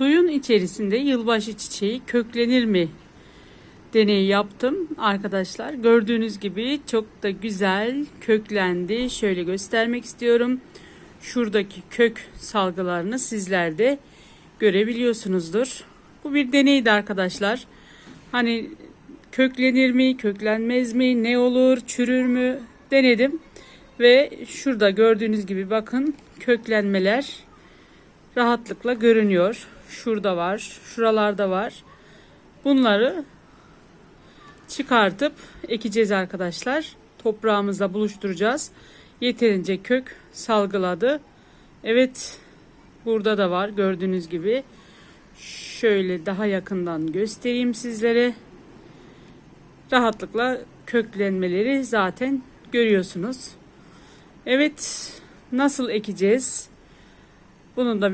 Suyun içerisinde yılbaşı çiçeği köklenir mi deneyi yaptım arkadaşlar. Gördüğünüz gibi çok da güzel köklendi. Şöyle göstermek istiyorum. Şuradaki kök salgılarını sizler de görebiliyorsunuzdur. Bu bir deneydi arkadaşlar. Hani köklenir mi, köklenmez mi, ne olur, çürür mü denedim. Ve şurada gördüğünüz gibi bakın köklenmeler rahatlıkla görünüyor. Şurada var, şuralarda var. Bunları çıkartıp ekeceğiz arkadaşlar. Toprağımızla buluşturacağız. Yeterince kök salgıladı. Evet burada da var gördüğünüz gibi. Şöyle daha yakından göstereyim sizlere. Rahatlıkla köklenmeleri zaten görüyorsunuz. Evet nasıl ekeceğiz? Bunun da